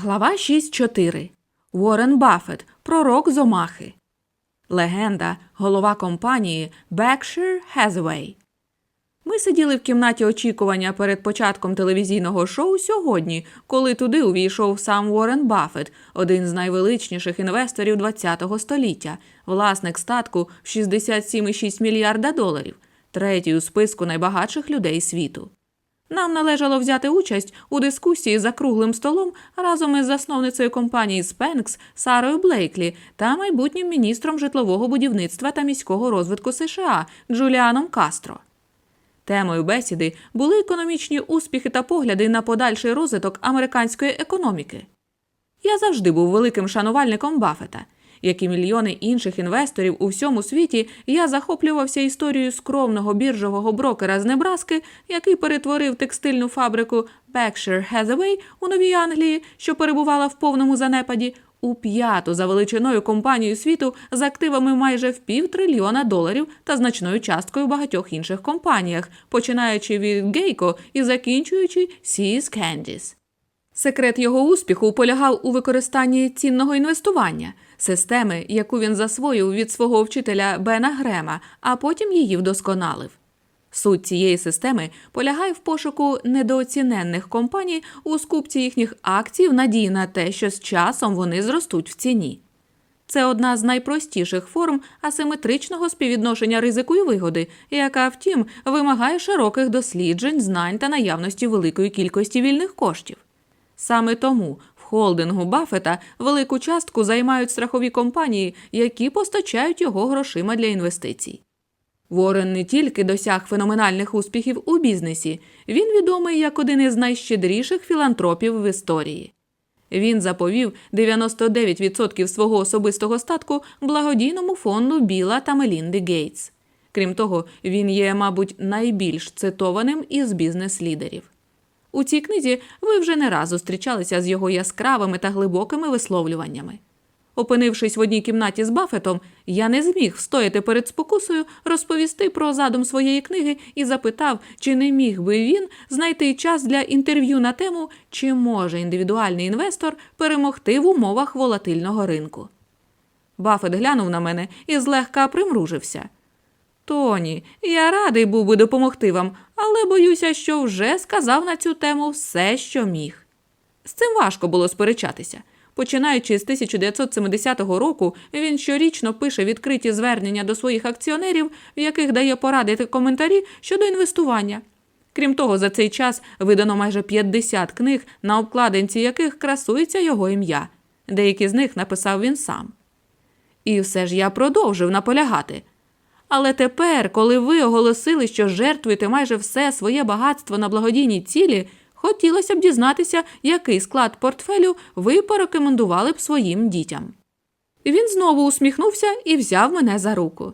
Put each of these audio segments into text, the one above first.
Глава 6.4. Уоррен Баффет. Пророк з Омахи. Легенда. Голова компанії Berkshire Hathaway. Ми сиділи в кімнаті очікування перед початком телевізійного шоу сьогодні, коли туди увійшов сам Уоррен Баффет, один з найвеличніших інвесторів ХХ століття, власник статку в 67,6 мільярда доларів, третій у списку найбагатших людей світу. Нам належало взяти участь у дискусії за круглим столом разом із засновницею компанії Спенкс Сарою Блейклі та майбутнім міністром житлового будівництва та міського розвитку США Джуліаном Кастро. Темою бесіди були економічні успіхи та погляди на подальший розвиток американської економіки. Я завжди був великим шанувальником Баффета. Як і мільйони інших інвесторів у всьому світі, я захоплювався історією скромного біржового брокера з Небраски, який перетворив текстильну фабрику Berkshire Hathaway у Новій Англії, що перебувала в повному занепаді, у п'яту за величиною компанію світу з активами майже в півтрильйона доларів та значною часткою в багатьох інших компаніях, починаючи від Гейко і закінчуючи Seas Candies. Секрет його успіху полягав у використанні цінного інвестування, системи, яку він засвоїв від свого вчителя Бена Грема, а потім її вдосконалив. Суть цієї системи полягає в пошуку недооціненних компаній у скупці їхніх акцій в надії на те, що з часом вони зростуть в ціні. Це одна з найпростіших форм асиметричного співвідношення ризику і вигоди, яка, втім, вимагає широких досліджень, знань та наявності великої кількості вільних коштів. Саме тому холдингу Баффета велику частку займають страхові компанії, які постачають його грошима для інвестицій. Ворен не тільки досяг феноменальних успіхів у бізнесі, він відомий як один із найщедріших філантропів в історії. Він заповів 99% свого особистого статку благодійному фонду Біла та Мелінди Гейтс. Крім того, він є, мабуть, найбільш цитованим із бізнес-лідерів. У цій книзі ви вже не раз зустрічалися з його яскравими та глибокими висловлюваннями. Опинившись в одній кімнаті з Баффетом, я не зміг встояти перед спокусою розповісти про задум своєї книги і запитав, чи не міг би він знайти час для інтерв'ю на тему, чи може індивідуальний інвестор перемогти в умовах волатильного ринку. Баффет глянув на мене і злегка примружився. Тоні, я радий був би допомогти вам, але боюся, що вже сказав на цю тему все, що міг. З цим важко було сперечатися. Починаючи з 1970 року, він щорічно пише відкриті звернення до своїх акціонерів, в яких дає поради та коментарі щодо інвестування. Крім того, за цей час видано майже 50 книг, на обкладинці яких красується його ім'я. Деякі з них написав він сам. І все ж я продовжив наполягати. Але тепер, коли ви оголосили, що жертвуєте майже все своє багатство на благодійні цілі, хотілося б дізнатися, який склад портфелю ви порекомендували б своїм дітям. Він знову усміхнувся і взяв мене за руку.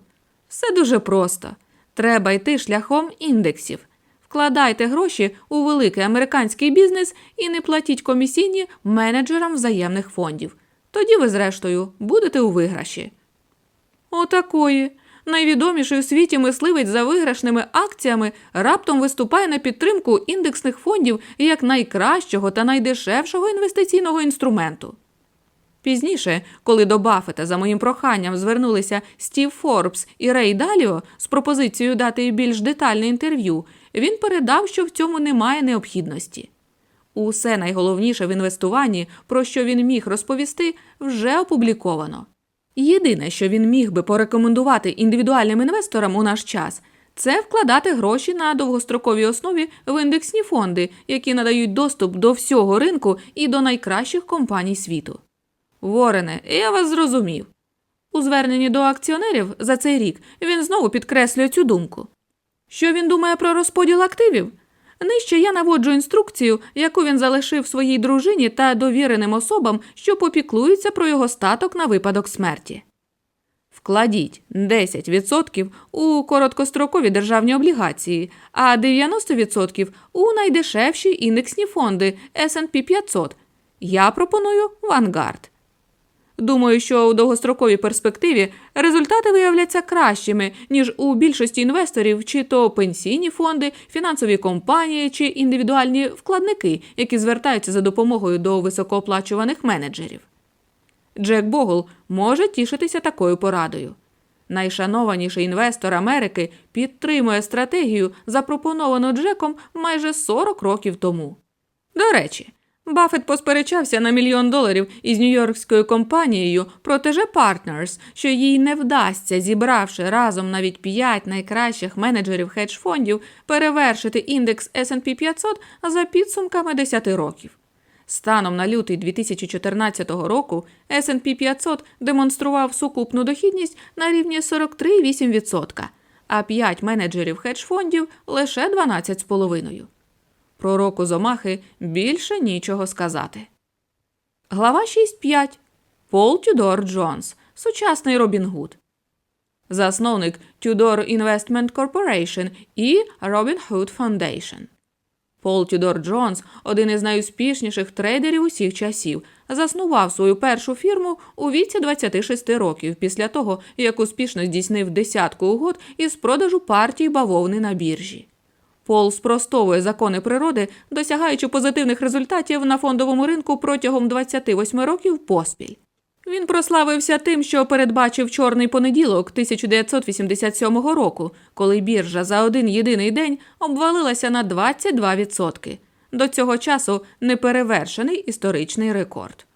Все дуже просто. Треба йти шляхом індексів. Вкладайте гроші у великий американський бізнес і не платіть комісійні менеджерам взаємних фондів. Тоді ви, зрештою, будете у виграші. Отакої. Найвідоміший у світі мисливець за виграшними акціями раптом виступає на підтримку індексних фондів як найкращого та найдешевшого інвестиційного інструменту. Пізніше, коли до Баффета за моїм проханням звернулися Стів Форбс і Рей Даліо з пропозицією дати більш детальне інтерв'ю, він передав, що в цьому немає необхідності. Усе найголовніше в інвестуванні, про що він міг розповісти, вже опубліковано. Єдине, що він міг би порекомендувати індивідуальним інвесторам у наш час, це вкладати гроші на довгостроковій основі в індексні фонди, які надають доступ до всього ринку і до найкращих компаній світу. Ворене, я вас зрозумів. У зверненні до акціонерів за цей рік він знову підкреслює цю думку. Що він думає про розподіл активів? Нижче я наводжу інструкцію, яку він залишив своїй дружині та довіреним особам, що попіклуються про його статок на випадок смерті. Вкладіть 10% у короткострокові державні облігації, а 90% у найдешевші індексні фонди S&P 500. Я пропоную Vanguard. Думаю, що у довгостроковій перспективі результати виявляться кращими, ніж у більшості інвесторів, чи то пенсійні фонди, фінансові компанії чи індивідуальні вкладники, які звертаються за допомогою до високооплачуваних менеджерів. Джек Богл може тішитися такою порадою. Найшанованіший інвестор Америки підтримує стратегію, запропоновану Джеком майже 40 років тому. До речі, Баффет посперечався на мільйон доларів із нью-йоркською компанією Protege Partners, що їй не вдасться, зібравши разом навіть п'ять найкращих менеджерів хедж-фондів, перевершити індекс S&P 500 за підсумками 10 років. Станом на лютий 2014 року S&P 500 демонстрував сукупну дохідність на рівні 43,8%, а 5 менеджерів хедж-фондів – лише 12,5%. Про року Зомахи більше нічого сказати. Глава 6.5. Пол Тюдор Джонс. Сучасний Робін Гуд. Засновник Tudor Investment Corporation і Robin Hood Foundation. Пол Тюдор Джонс, один із найуспішніших трейдерів усіх часів, заснував свою першу фірму у віці 26 років після того, як успішно здійснив десятку угод із продажу партій бавовни на біржі. Пол спростовує закони природи, досягаючи позитивних результатів на фондовому ринку протягом 28 років поспіль. Він прославився тим, що передбачив чорний понеділок 1987 року, коли біржа за один єдиний день обвалилася на 22%. До цього часу неперевершений історичний рекорд.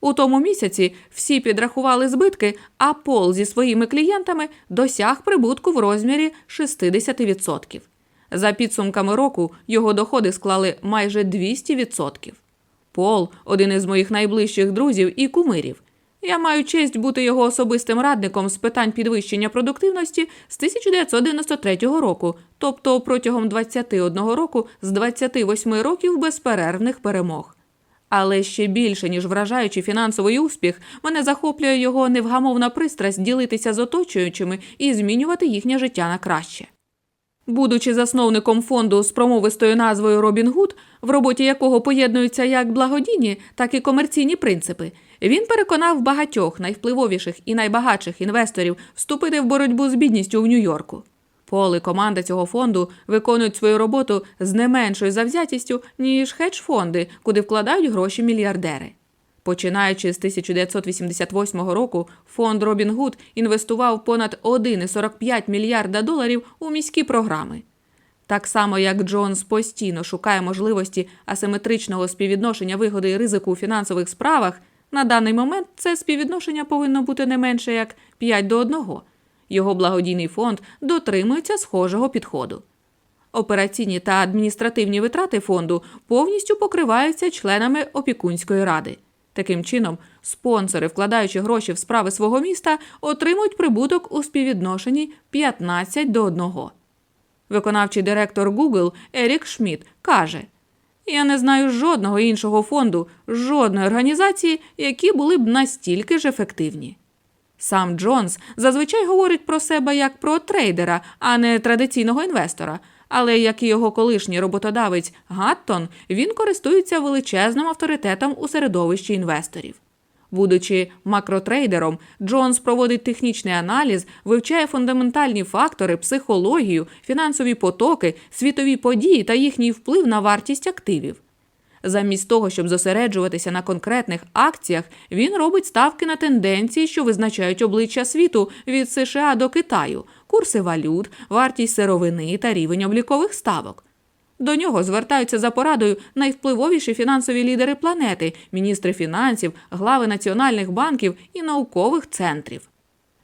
У тому місяці всі підрахували збитки, а Пол зі своїми клієнтами досяг прибутку в розмірі 60%. За підсумками року його доходи склали майже 200%. Пол один із моїх найближчих друзів і кумирів. Я маю честь бути його особистим радником з питань підвищення продуктивності з 1993 року, тобто протягом 21 року з 28 років безперервних перемог. Але ще більше, ніж вражаючий фінансовий успіх, мене захоплює його невгамовна пристрасть ділитися з оточуючими і змінювати їхнє життя на краще. Будучи засновником фонду з промовистою назвою Робін Гуд, в роботі якого поєднуються як благодійні, так і комерційні принципи, він переконав багатьох найвпливовіших і найбагатших інвесторів вступити в боротьбу з бідністю в Нью-Йорку. Пол і команда цього фонду виконують свою роботу з не меншою завзятістю, ніж хедж-фонди, куди вкладають гроші мільярдери. Починаючи з 1988 року, фонд Робін Гуд інвестував понад 1,45 мільярда доларів у міські програми. Так само, як Джонс постійно шукає можливості асиметричного співвідношення вигоди і ризику у фінансових справах, на даний момент це співвідношення повинно бути не менше як 5 до 1. Його благодійний фонд дотримується схожого підходу. Операційні та адміністративні витрати фонду повністю покриваються членами опікунської ради. Таким чином, спонсори, вкладаючи гроші в справи свого міста, отримують прибуток у співвідношенні 15 до 1. Виконавчий директор Google Ерік Шмідт каже: Я не знаю жодного іншого фонду, жодної організації, які були б настільки ж ефективні. Сам Джонс зазвичай говорить про себе як про трейдера, а не традиційного інвестора. Але як і його колишній роботодавець Гаттон, він користується величезним авторитетом у середовищі інвесторів. Будучи макротрейдером, Джонс проводить технічний аналіз, вивчає фундаментальні фактори, психологію, фінансові потоки, світові події та їхній вплив на вартість активів. Замість того, щоб зосереджуватися на конкретних акціях, він робить ставки на тенденції, що визначають обличчя світу від США до Китаю, курси валют, вартість сировини та рівень облікових ставок. До нього звертаються за порадою найвпливовіші фінансові лідери планети, міністри фінансів, глави національних банків і наукових центрів.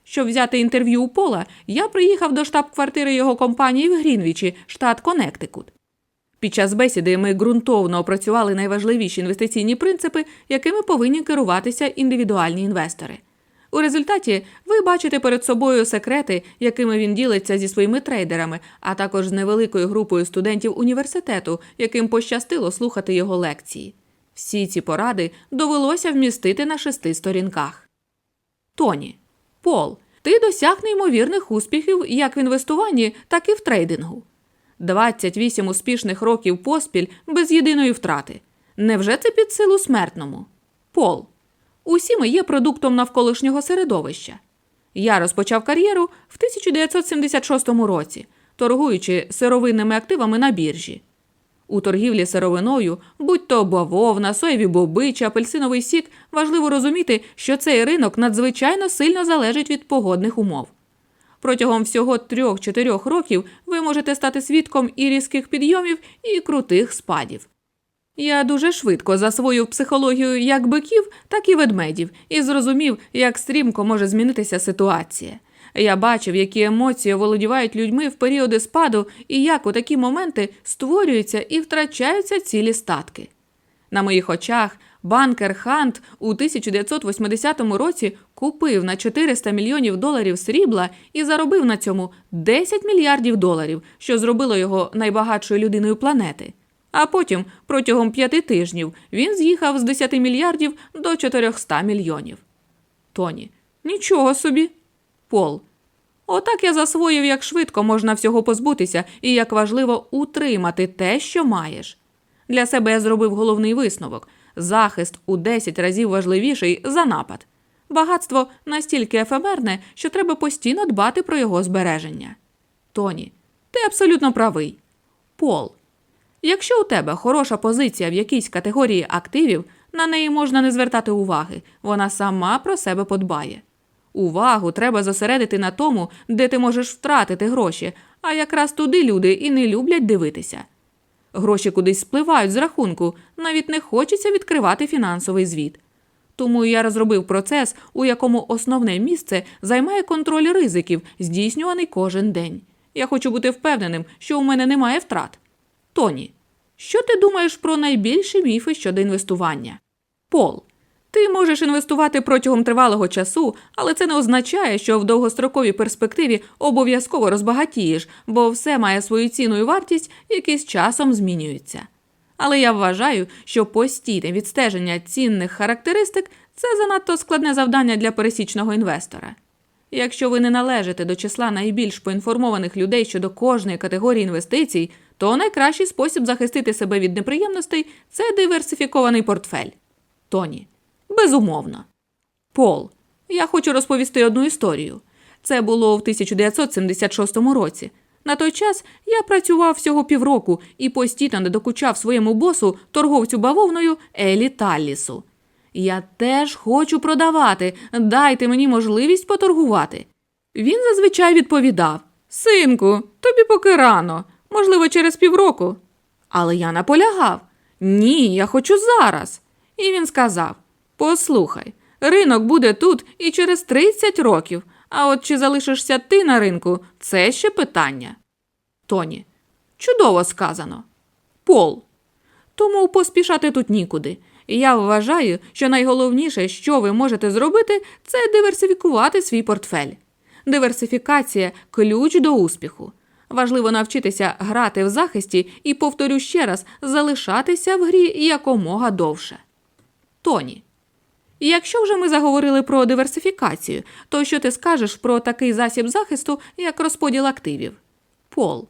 Щоб взяти інтерв'ю у Пола, я приїхав до штаб-квартири його компанії в Грінвічі, штат Коннектикут. Під час бесіди ми ґрунтовно опрацювали найважливіші інвестиційні принципи, якими повинні керуватися індивідуальні інвестори. У результаті ви бачите перед собою секрети, якими він ділиться зі своїми трейдерами, а також з невеликою групою студентів університету, яким пощастило слухати його лекції. Всі ці поради довелося вмістити на шести сторінках. Тоні, Пол, ти досяг неймовірних успіхів як в інвестуванні, так і в трейдингу. 28 успішних років поспіль без єдиної втрати. Невже це під силу смертному? Пол. Усі ми є продуктом навколишнього середовища. Я розпочав кар'єру в 1976 році, торгуючи сировинними активами на біржі. У торгівлі сировиною, будь то бавовна, соєві боби чи апельсиновий сік, важливо розуміти, що цей ринок надзвичайно сильно залежить від погодних умов. Протягом всього 3-4 років ви можете стати свідком і різких підйомів, і крутих спадів. Я дуже швидко засвоїв психологію як биків, так і ведмедів, і зрозумів, як стрімко може змінитися ситуація. Я бачив, які емоції володівають людьми в періоди спаду, і як у такі моменти створюються і втрачаються цілі статки. На моїх очах банкер Хант у 1980 році купив на 400 мільйонів доларів срібла і заробив на цьому 10 мільярдів доларів, що зробило його найбагатшою людиною планети. А потім, протягом п'яти тижнів, він з'їхав з 10 мільярдів до 400 мільйонів. Тоні. Нічого собі. Пол. Отак я засвоїв, як швидко можна всього позбутися і як важливо утримати те, що маєш. Для себе я зробив головний висновок захист у 10 разів важливіший за напад. Багатство настільки ефемерне, що треба постійно дбати про його збереження. Тоні, ти абсолютно правий. Пол. Якщо у тебе хороша позиція в якійсь категорії активів, на неї можна не звертати уваги, вона сама про себе подбає. Увагу треба зосередити на тому, де ти можеш втратити гроші, а якраз туди люди і не люблять дивитися. Гроші кудись спливають з рахунку, навіть не хочеться відкривати фінансовий звіт. Тому я розробив процес, у якому основне місце займає контроль ризиків, здійснюваний кожен день. Я хочу бути впевненим, що у мене немає втрат. Тоні, що ти думаєш про найбільші міфи щодо інвестування? Пол. Ти можеш інвестувати протягом тривалого часу, але це не означає, що в довгостроковій перспективі обов'язково розбагатієш, бо все має свою ціну і вартість, які з часом змінюються. Але я вважаю, що постійне відстеження цінних характеристик це занадто складне завдання для пересічного інвестора. Якщо ви не належите до числа найбільш поінформованих людей щодо кожної категорії інвестицій, то найкращий спосіб захистити себе від неприємностей це диверсифікований портфель. Тоні. Безумовно. Пол. Я хочу розповісти одну історію. Це було в 1976 році. На той час я працював всього півроку і постійно не докучав своєму босу, торговцю бавовною Елі Таллісу. Я теж хочу продавати, дайте мені можливість поторгувати. Він зазвичай відповідав: Синку, тобі поки рано, можливо, через півроку. Але я наполягав: Ні, я хочу зараз. І він сказав: Послухай, ринок буде тут і через 30 років, а от чи залишишся ти на ринку, це ще питання. Тоні. Чудово сказано. Пол. Тому поспішати тут нікуди. Я вважаю, що найголовніше, що ви можете зробити, це диверсифікувати свій портфель. Диверсифікація ключ до успіху. Важливо навчитися грати в захисті і, повторю ще раз, залишатися в грі якомога довше. Тоні. Якщо вже ми заговорили про диверсифікацію, то що ти скажеш про такий засіб захисту, як розподіл активів? Пол.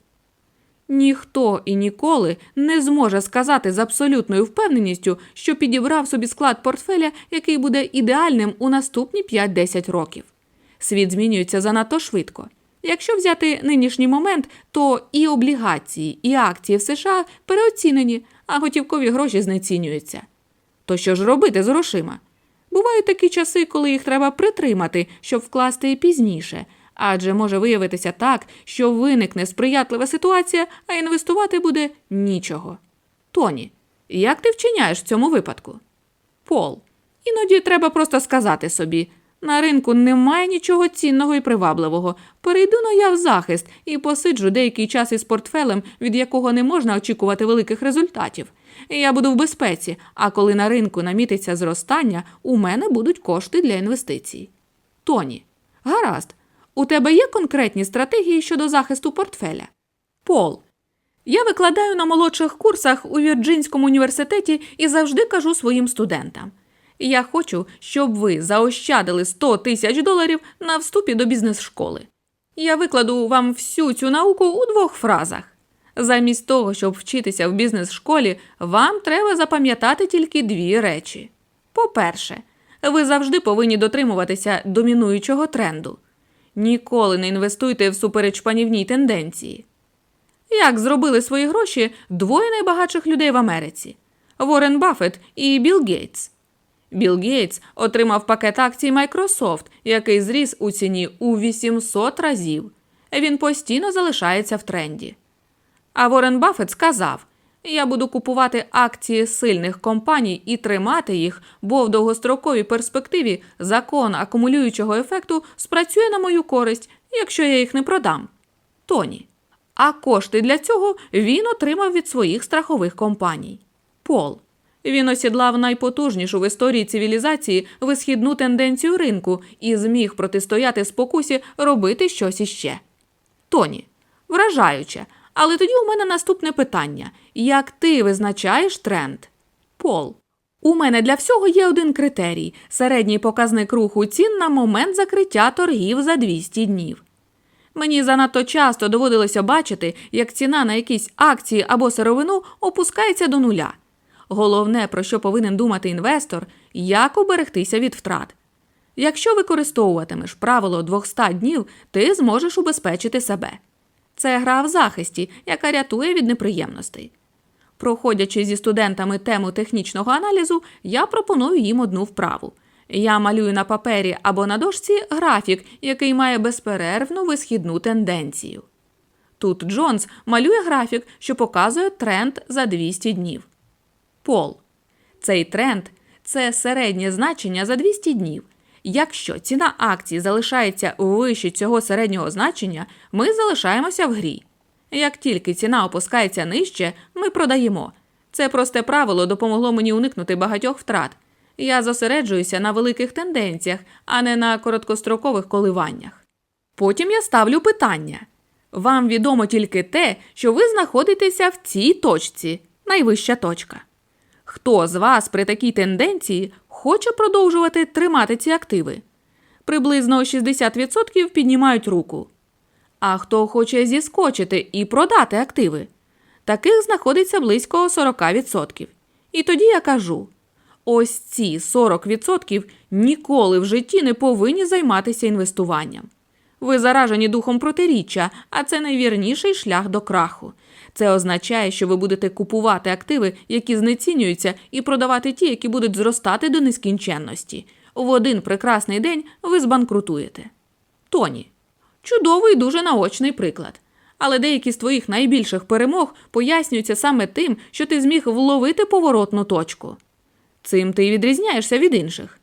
Ніхто і ніколи не зможе сказати з абсолютною впевненістю, що підібрав собі склад портфеля, який буде ідеальним у наступні 5-10 років. Світ змінюється занадто швидко. Якщо взяти нинішній момент, то і облігації, і акції в США переоцінені, а готівкові гроші знецінюються. То що ж робити з грошима? Бувають такі часи, коли їх треба притримати, щоб вкласти і пізніше, адже може виявитися так, що виникне сприятлива ситуація, а інвестувати буде нічого. Тоні, як ти вчиняєш в цьому випадку? Пол. Іноді треба просто сказати собі. На ринку немає нічого цінного і привабливого. Перейду но я в захист і посиджу деякий час із портфелем, від якого не можна очікувати великих результатів. Я буду в безпеці, а коли на ринку намітиться зростання, у мене будуть кошти для інвестицій. Тоні, гаразд, у тебе є конкретні стратегії щодо захисту портфеля? Пол. Я викладаю на молодших курсах у Вірджинському університеті і завжди кажу своїм студентам. Я хочу, щоб ви заощадили 100 тисяч доларів на вступі до бізнес-школи. Я викладу вам всю цю науку у двох фразах. Замість того, щоб вчитися в бізнес-школі, вам треба запам'ятати тільки дві речі. По-перше, ви завжди повинні дотримуватися домінуючого тренду. Ніколи не інвестуйте всупереч панівній тенденції. Як зробили свої гроші двоє найбагатших людей в Америці Ворен Баффет і Білл Гейтс. Білл Гейтс отримав пакет акцій Microsoft, який зріс у ціні у 800 разів. Він постійно залишається в тренді. А Ворен Баффет сказав: Я буду купувати акції сильних компаній і тримати їх, бо в довгостроковій перспективі закон акумулюючого ефекту спрацює на мою користь, якщо я їх не продам. Тоні. А кошти для цього він отримав від своїх страхових компаній. Пол. Він осідлав найпотужнішу в історії цивілізації висхідну тенденцію ринку і зміг протистояти спокусі робити щось іще. Тоні. Вражаюче. Але тоді у мене наступне питання: як ти визначаєш тренд? Пол. У мене для всього є один критерій середній показник руху цін на момент закриття торгів за 200 днів. Мені занадто часто доводилося бачити, як ціна на якісь акції або сировину опускається до нуля. Головне, про що повинен думати інвестор, як уберегтися від втрат. Якщо використовуватимеш правило 200 днів, ти зможеш убезпечити себе. Це гра в захисті, яка рятує від неприємностей. Проходячи зі студентами тему технічного аналізу, я пропоную їм одну вправу. Я малюю на папері або на дошці графік, який має безперервну висхідну тенденцію. Тут Джонс малює графік, що показує тренд за 200 днів. Пол. Цей тренд це середнє значення за 200 днів. Якщо ціна акції залишається вище цього середнього значення, ми залишаємося в грі. Як тільки ціна опускається нижче, ми продаємо. Це просте правило допомогло мені уникнути багатьох втрат. Я зосереджуюся на великих тенденціях, а не на короткострокових коливаннях. Потім я ставлю питання. Вам відомо тільки те, що ви знаходитеся в цій точці, найвища точка. Хто з вас при такій тенденції хоче продовжувати тримати ці активи? Приблизно 60% піднімають руку. А хто хоче зіскочити і продати активи? Таких знаходиться близько 40%. І тоді я кажу: ось ці 40% ніколи в житті не повинні займатися інвестуванням. Ви заражені духом протиріччя, а це найвірніший шлях до краху. Це означає, що ви будете купувати активи, які знецінюються, і продавати ті, які будуть зростати до нескінченності. В один прекрасний день ви збанкрутуєте. Тоні. Чудовий дуже наочний приклад. Але деякі з твоїх найбільших перемог пояснюються саме тим, що ти зміг вловити поворотну точку. Цим ти відрізняєшся від інших.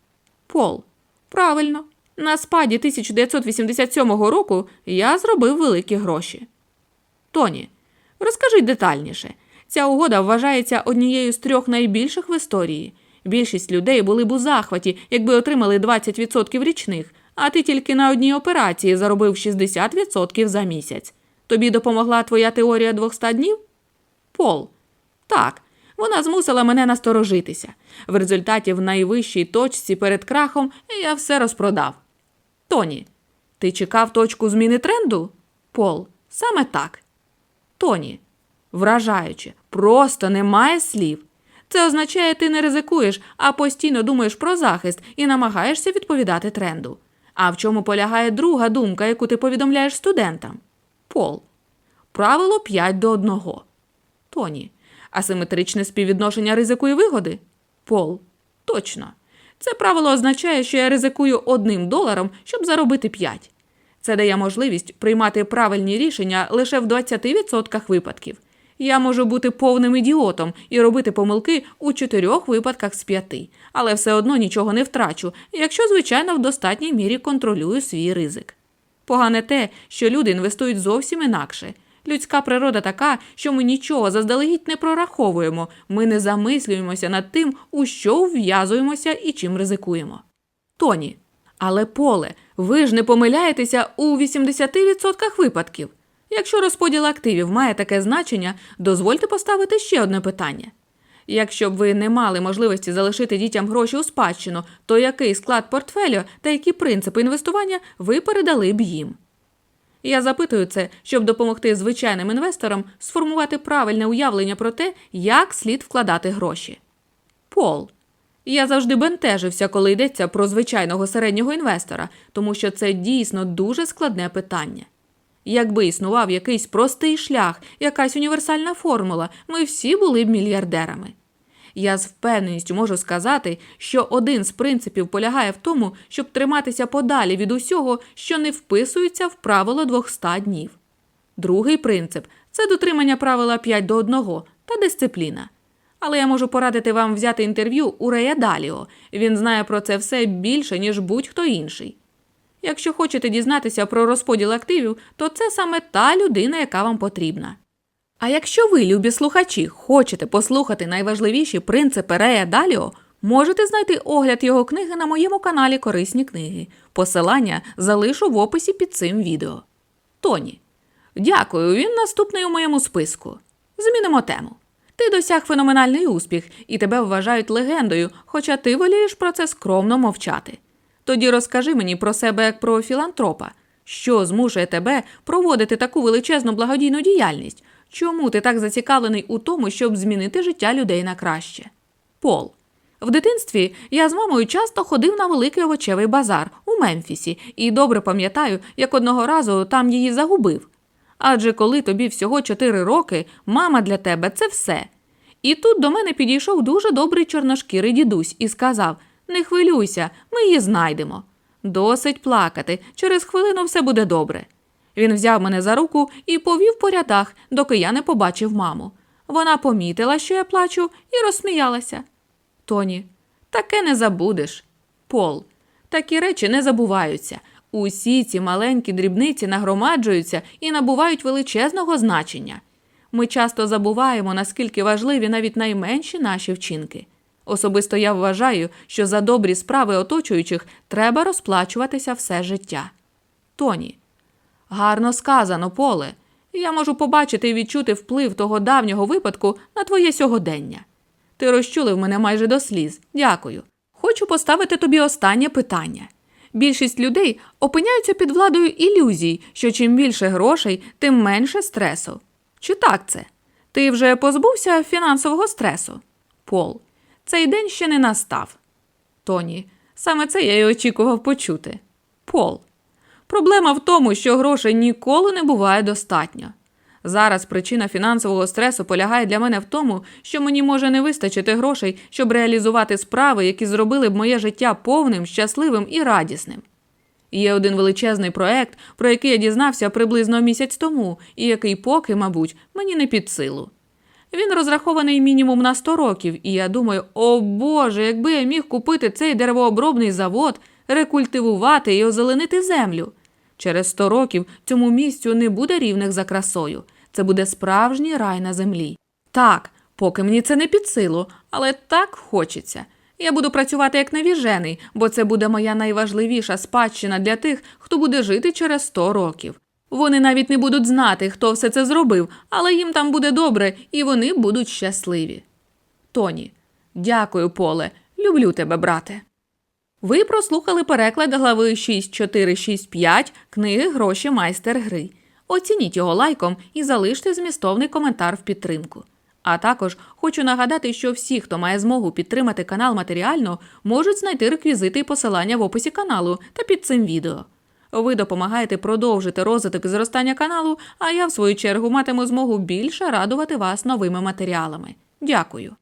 Пол. Правильно. На спаді 1987 року я зробив великі гроші. Тоні. Розкажіть детальніше. Ця угода вважається однією з трьох найбільших в історії. Більшість людей були б у захваті, якби отримали 20% річних, а ти тільки на одній операції заробив 60% за місяць. Тобі допомогла твоя теорія 200 днів? Пол. Так, вона змусила мене насторожитися. В результаті в найвищій точці перед крахом я все розпродав. Тоні, ти чекав точку зміни тренду? Пол. Саме так. Тоні. Вражаюче, просто немає слів. Це означає, ти не ризикуєш, а постійно думаєш про захист і намагаєшся відповідати тренду. А в чому полягає друга думка, яку ти повідомляєш студентам? Пол. Правило 5 до 1. Тоні. Асиметричне співвідношення ризику і вигоди? Пол. Точно. Це правило означає, що я ризикую одним доларом, щоб заробити 5. Це дає можливість приймати правильні рішення лише в 20% випадків. Я можу бути повним ідіотом і робити помилки у чотирьох випадках з п'яти, але все одно нічого не втрачу, якщо, звичайно, в достатній мірі контролюю свій ризик. Погане те, що люди інвестують зовсім інакше. Людська природа така, що ми нічого заздалегідь не прораховуємо, ми не замислюємося над тим, у що вв'язуємося і чим ризикуємо. Тоні. Але поле, ви ж не помиляєтеся у 80% випадків. Якщо розподіл активів має таке значення, дозвольте поставити ще одне питання. Якщо б ви не мали можливості залишити дітям гроші у спадщину, то який склад портфелю та які принципи інвестування ви передали б їм? Я запитую це, щоб допомогти звичайним інвесторам сформувати правильне уявлення про те, як слід вкладати гроші. Пол. Я завжди бентежився, коли йдеться про звичайного середнього інвестора, тому що це дійсно дуже складне питання. Якби існував якийсь простий шлях, якась універсальна формула, ми всі були б мільярдерами. Я з впевненістю можу сказати, що один з принципів полягає в тому, щоб триматися подалі від усього, що не вписується в правило 200 днів. Другий принцип це дотримання правила 5 до 1 та дисципліна. Але я можу порадити вам взяти інтерв'ю у Рея Даліо. Він знає про це все більше, ніж будь-хто інший. Якщо хочете дізнатися про розподіл активів, то це саме та людина, яка вам потрібна. А якщо ви, любі слухачі, хочете послухати найважливіші принципи Рея Даліо, можете знайти огляд його книги на моєму каналі Корисні книги. Посилання залишу в описі під цим відео. Тоні. Дякую, він наступний у моєму списку. Змінимо тему. Ти досяг феноменальний успіх і тебе вважають легендою, хоча ти волієш про це скромно мовчати. Тоді розкажи мені про себе як про філантропа. Що змушує тебе проводити таку величезну благодійну діяльність? Чому ти так зацікавлений у тому, щоб змінити життя людей на краще? Пол. В дитинстві я з мамою часто ходив на великий овочевий базар у Мемфісі і добре пам'ятаю, як одного разу там її загубив. Адже коли тобі всього 4 роки, мама для тебе це все. І тут до мене підійшов дуже добрий чорношкірий дідусь і сказав: Не хвилюйся, ми її знайдемо. Досить плакати, через хвилину все буде добре. Він взяв мене за руку і повів по рядах, доки я не побачив маму. Вона помітила, що я плачу, і розсміялася. Тоні, таке не забудеш. Пол, такі речі не забуваються. Усі ці маленькі дрібниці нагромаджуються і набувають величезного значення. Ми часто забуваємо, наскільки важливі навіть найменші наші вчинки. Особисто я вважаю, що за добрі справи оточуючих треба розплачуватися все життя. Тоні, гарно сказано, Поле. Я можу побачити і відчути вплив того давнього випадку на твоє сьогодення. Ти розчулив мене майже до сліз. Дякую. Хочу поставити тобі останнє питання. Більшість людей опиняються під владою ілюзій, що чим більше грошей, тим менше стресу. Чи так це? Ти вже позбувся фінансового стресу? Пол. Цей день ще не настав. Тоні. Саме це я й очікував почути. Пол. Проблема в тому, що грошей ніколи не буває достатньо. Зараз причина фінансового стресу полягає для мене в тому, що мені може не вистачити грошей, щоб реалізувати справи, які зробили б моє життя повним, щасливим і радісним. Є один величезний проект, про який я дізнався приблизно місяць тому, і який поки, мабуть, мені не під силу. Він розрахований мінімум на 100 років, і я думаю, о Боже, якби я міг купити цей деревообробний завод, рекультивувати і озеленити землю. Через 100 років цьому місцю не буде рівних за красою. Це буде справжній рай на землі. Так, поки мені це не під силу, але так хочеться. Я буду працювати як навіжений, бо це буде моя найважливіша спадщина для тих, хто буде жити через 100 років. Вони навіть не будуть знати, хто все це зробив, але їм там буде добре, і вони будуть щасливі. Тоні, дякую, Поле. Люблю тебе, брате. Ви прослухали переклад глави 6465 книги Гроші майстер гри. Оцініть його лайком і залиште змістовний коментар в підтримку. А також хочу нагадати, що всі, хто має змогу підтримати канал матеріально, можуть знайти реквізити і посилання в описі каналу та під цим відео. Ви допомагаєте продовжити розвиток і зростання каналу, а я, в свою чергу, матиму змогу більше радувати вас новими матеріалами. Дякую.